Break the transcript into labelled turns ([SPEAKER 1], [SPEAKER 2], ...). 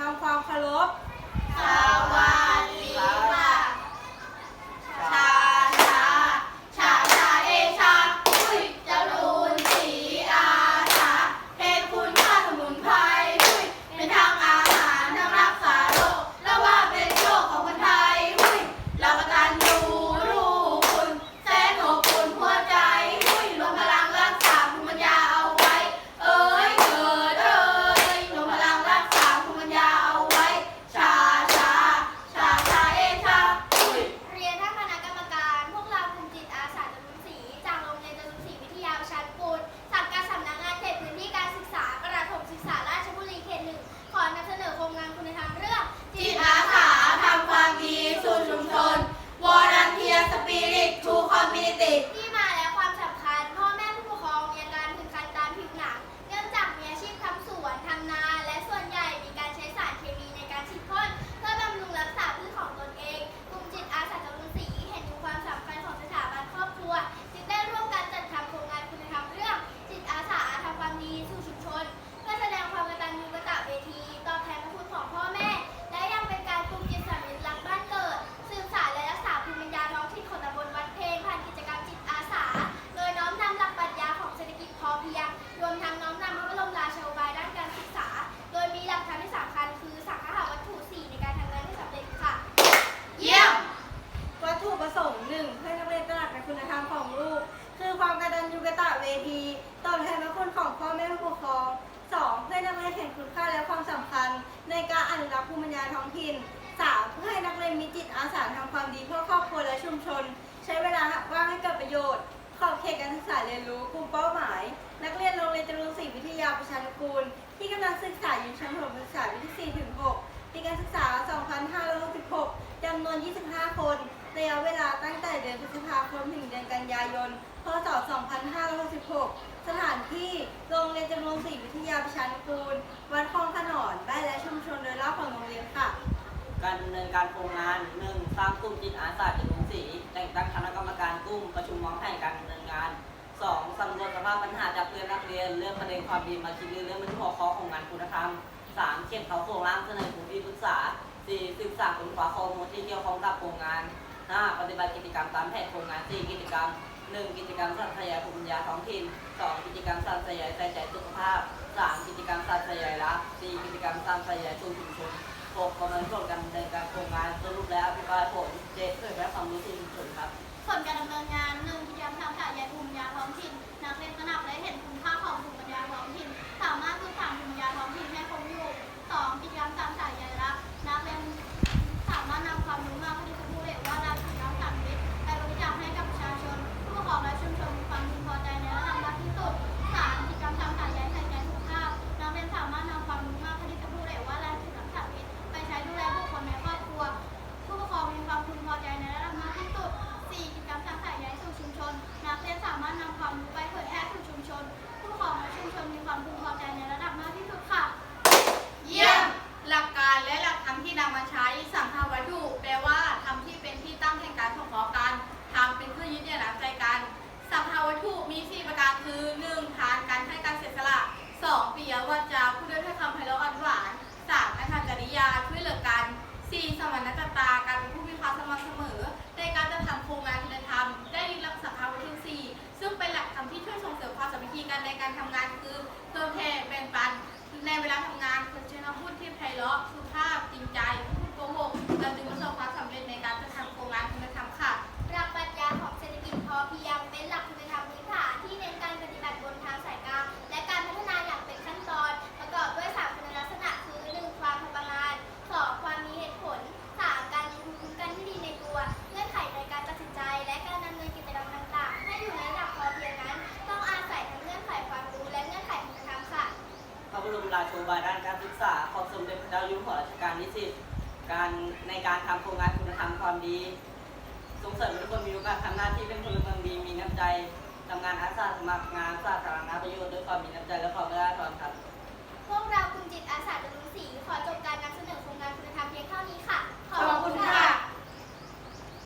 [SPEAKER 1] ทำ ความ
[SPEAKER 2] กตัญญูก
[SPEAKER 3] ตเวทีตอบแทนพระคุณของพ่อแม่ผู้ปกคร
[SPEAKER 1] องสองเพื่อนักเรียนเห็นคุณค่าและความสำคัญ ในการอนุรักษ์ภูมิปัญญาท้องถิ่นสามเพื่อให้นักเรียนมีจิตอาสาทำความดีเพื่อครอบครัวและชุมชน ใช้เวลาว่างให้เกิดประโยชน์ขอบเขตการศึกษาเรียนรู้กลุ่มเป้าหมาย นักเรียนโรงเรียนจรุนศรีวิทยาประชานุกูล ที่กำลังศึกษาอยู่ชั้นประถมศึกษาปีที่ 4 ถึง 6 ปีการศึกษา 2566จำนวน 25 คนระยะเวลาตั้งแต่เดือนพฤษภาคมถึงเดือนกันยายน พศ 2566 สถานที่โรงเรียนจำนวนศรีวิทยาประชานุกูล วัดคลองขนอนบ้านและชุมชนโดยรอบของโรงเรียนค่ะ
[SPEAKER 4] การดำเนินการโครงงาน 1. สร้างกลุ่มจิตอาสาจรุงศรีแต่งตั้งคณะกรรมการกลุ่มประชุมวางแผนการดำเนินงาน 2. สำรวจสภาพปัญหาจากเพื่อนนักเรียน เรื่องประเด็นความดีมาคิดเรื่องเป็นหัวข้อของงานคุณธรรม 3. เขียนเขาโครงร่างเสนอผู้ที่ปรึกษา 4. ศึกษาค้นคว้าข้อมูลที่เกี่ยวข้องกับโครงงาน 5. ปฏิบัติกิจกรรมตามแผนโครงงาน 4. กิจกรรม 1. กิจกรรมสร้างขยายภูมิปัญญาท้องถิ่น 2. กิจกรรมสร้างขยายใจใจสุขภาพ 3. กิจกรรมสร้างขยายรัก 4. กิจกรรมสร้างขยายชุมชน 6. ประเมินผลการดำเนินการโครงงานสรุปแล้วอภิปรายผล 7. เผยแพร่ความรู้ชุมชนครับ
[SPEAKER 3] ผลการดำเนินงานหนึ่งกิจกรรมทางสายายภูมิปัญญาท้องถิ่นนักเรียนตระหนักและเห็น น้ำใจกันสัง
[SPEAKER 2] ฆาวัตถุมี 4 ประการคือ 1. ทานการให้การเสียสละ 2. ปิยวาจาผู้ด้วยถ้อยคำไพเราะอ่อนหวาน 3. อาหารจริยาช่วยเหลือกัน 4. สมรรถตาการเป็นผู้มีความสม่ำเสมอ ในการจะทำโครงงานคุณธรรม ได้ยึดหลักสังฆาวัตถุ4ซึ่งเป็นหลักธรรมที่ช่วยส่งเสริมความสามัคคีกันในการทำงานคือเพิ่มแผ่แบ่งปัน ในเวลาทำงานควรใช้คำพูดที่ไพเราะสุภาพจริงใจพูดโกหกเราจึงประสบความสำเร็จในการจะทำ
[SPEAKER 3] บายด้านการศึ
[SPEAKER 4] กษาของสมเด็จพระเจ้าอยู่หัวรัชกาลที่สิบการในการทำโครงงานคุณธรรมความดี ส่งเสริมให้ทุกคนมีโอกาสทำหน้าที่เป็นพลเมืองดีมีน้ำใจทำงานอาสาสมัครงานสาธารณประโยชน์ด้วยความมีน้ำใจและความกตัญ